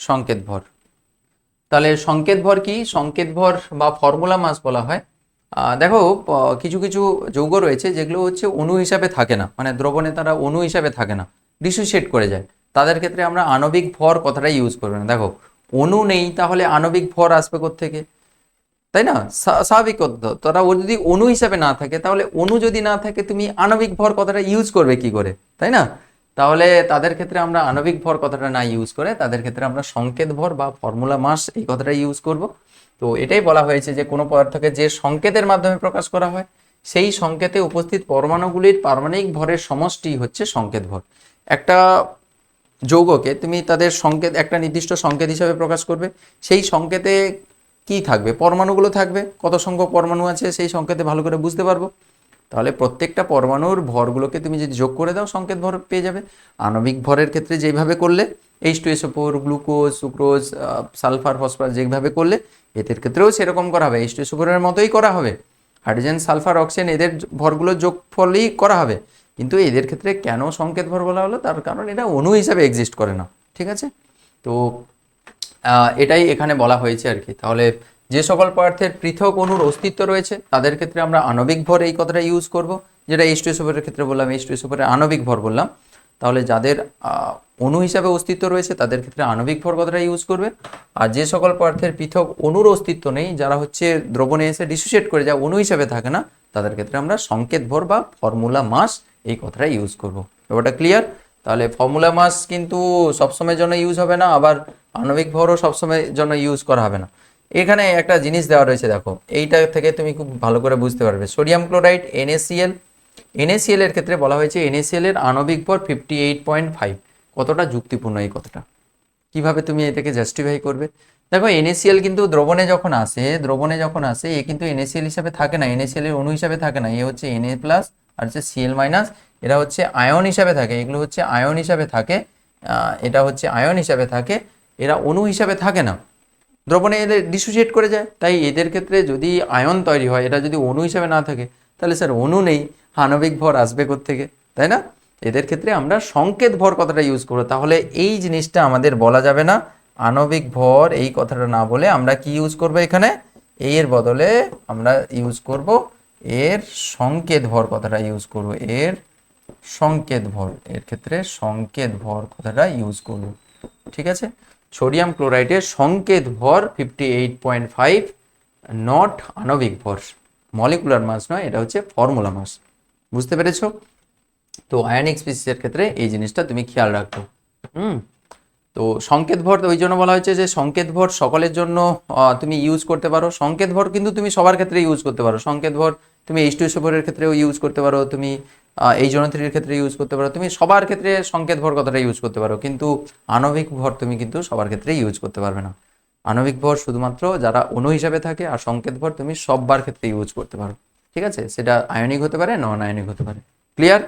সংকেত ভর তাহলে সংকেত ভর কি? সংকেত ভর বা ফর্মুলা মাস বলা হয়। দেখো কিছু কিছু যৌগ রয়েছে যেগুলো হচ্ছে অণু হিসাবে থাকে না। মানে দ্রবণে তারা অণু হিসাবে থাকে না। ডিসোসিয়েট করে যায়। তাদের ক্ষেত্রে আমরা আণবিক ভর কথাটা ইউজ করব না। দেখো, অণু নেই তাহলে আণবিক ভর আসবে থেকে তাই না? স্বা- স্বাভাবিক তারা ও যদি অণু হিসাবে না থাকে, তাহলে অণু যদি না থাকে, তুমি আণবিক ভর কথাটা ইউজ করবে কি করে? তাই না? তাহলে তাদের ক্ষেত্রে আমরা আণবিক ভর কথাটা না ইউজ করে, তাদের ক্ষেত্রে আমরা সংকেত ভর বা ফর্মুলা মাস এই কথাটা ইউজ করব। তো এটাই বলা হয়েছে যে কোনো পদার্থকে যে সংকেতের মাধ্যমে প্রকাশ করা হয়, সেই সংকেতে উপস্থিত পরমাণুগুলির পারমাণবিক ভরের সমষ্টি হচ্ছে সংকেত ভর। একটা যৌগকে তুমি তাদের সংকেত, একটা নির্দিষ্ট সংকেত হিসাবে প্রকাশ করবে, সেই সংকেতে কি থাকবে? পরমাণুগুলো থাকবে, কত সংখ্যক পরমাণু আছে, সেই সংকেতে ভালো করে বুঝতে পারব। তাহলে প্রত্যেকটা পরমাণুর ভরগুলোকে তুমি যদি যোগ করে দাও, সংকেত ভর পেয়ে যাবে। আণবিক ভরের ক্ষেত্রে যেভাবে করলে H two S four glucose sucrose sulphur phosphorus যেভাবে করলে, এদের ক্ষেত্রেও সেরকম করা হবে। এইচ টু এস ফোরের মতোই করা হবে। হাইড্রোজেন সালফার অক্সিজেন এদের ভরগুলো যোগফলেই করা হবে। কিন্তু এদের ক্ষেত্রে কেন সংকেত ভর বলা হলো? তার কারণ এটা অণু হিসাবে এক্সিস্ট করে না। ঠিক আছে? তো এটাই এখানে বলা হয়েছে আর কি। তাহলে যে সকল পদার্থের পৃথক অণুর অস্তিত্ব রয়েছে, তাদের ক্ষেত্রে আমরা আণবিক ভর এই কথাটা ইউজ করব। যেটা এইচ টু ক্ষেত্রে বললাম এইচ টু আণবিক ভর বললাম। তাহলে যাদের অণু হিসাবে অস্তিত্ব রয়েছে, তাদের ক্ষেত্রে আণবিক ভর কথাটা ইউজ করবে। আর যে সকল পদার্থের পৃথক অণুর অস্তিত্ব নেই, যারা হচ্ছে দ্রবণে এসে ডিসোসিয়েট করে যা অণু হিসাবে থাকে না, তাদের ক্ষেত্রে আমরা সংকেত ভর বা ফর্মুলা মাস এই কথাটা ইউজ করব। ব্যাপারটা ক্লিয়ার তাহলে ফর্মুলা মাস কিন্তু সবসময়ের জন্য ইউজ হবে না, আবার আণবিক ভরও সবসময়ের জন্য ইউজ করা হবে না। এখানে একটা জিনিস দেওয়া রয়েছে, দেখো। এইটা থেকে তুমি খুব ভালো করে বুঝতে পারবে। সোডিয়াম ক্লোরাইড এনএসিএল এনএসিএল এর ক্ষেত্রে বলা হয়েছে এনএসিএল এর আণবিক ভর ফিফটি এইট পয়েন্ট ফাইভ কতটা যুক্তিপূর্ণ এই কথাটা? কীভাবে তুমি এটাকে জাস্টিফাই করবে? দেখো এনএসিএল কিন্তু দ্রবণে যখন আসে, দ্রবণে যখন আসে, এ কিন্তু এনএসিএল হিসাবে থাকে না এনএসিএল এর অণু হিসাবে থাকে না। এ হচ্ছে এনএ প্লাস আর হচ্ছে সিএল মাইনাস এরা হচ্ছে আয়ন হিসাবে থাকে। এগুলো হচ্ছে আয়ন হিসাবে থাকে এটা হচ্ছে আয়ন হিসাবে থাকে। এরা অণু হিসাবে থাকে না। দ্রবণে এদের ডিসোসিয়েট করে যায়। তাই এদের ক্ষেত্রে যদি আয়ন তৈরি হয়, এটা যদি অণু হিসাবে না থাকে, তাহলে স্যার অণু নেই আণবিক ভর আসবে থেকে তাই না? এদের ক্ষেত্রে আমরা সংকেত ভর কথাটা ইউজ করব। তাহলে এই জিনিসটা আমাদের বলা যাবে না। আণবিক ভর, এই কথাটা না বলে আমরা কি ইউজ করব এখানে? এর বদলে আমরা ইউজ করব এর সংকেত ভর কথাটা ইউজ করব। এর সংকেত ভর, এর ক্ষেত্রে সংকেত ভর কথাটা ইউজ করব। ঠিক আছে? সোডিয়াম ক্লোরাইডের সংকেত ভর ফিফটি এইট পয়েন্ট ফাইভ নট আণবিক ভর। মলিকুলার মাস নয়, এটা হচ্ছে ফর্মুলা মাস বুঝতে পেরেছ? তো আয়নিক স্পিসিসের ক্ষেত্রে এই জিনিসটা তুমি খেয়াল রাখো। হুম? তো সংকেত ভর ওই জন্য বলা হয়েছে যে সংকেত ভর সকলের জন্য তুমি ইউজ করতে পারো। সংকেত ভর কিন্তু তুমি সবার ক্ষেত্রে ইউজ করতে পারো। সংকেত ভর তুমি এইচ টু ফোরের ক্ষেত্রেও ইউজ করতে পারো, তুমি এই জনথ্রির ক্ষেত্রে ইউজ করতে পারো, তুমি সবার ক্ষেত্রে সংকেত ভর কথাটা ইউজ করতে পারো, কিন্তু আণবিক ভর তুমি কিন্তু সবার ক্ষেত্রে ইউজ করতে পারবে না। আণবিক ভর শুধুমাত্র যারা অণু হিসাবে থাকে আর সংকেত ভর তুমি সববার ক্ষেত্রে ইউজ করতে পারো। ঠিক আছে? সেটা আয়নিক হতে পারে নন আয়নিক হতে পারে। ক্লিয়ার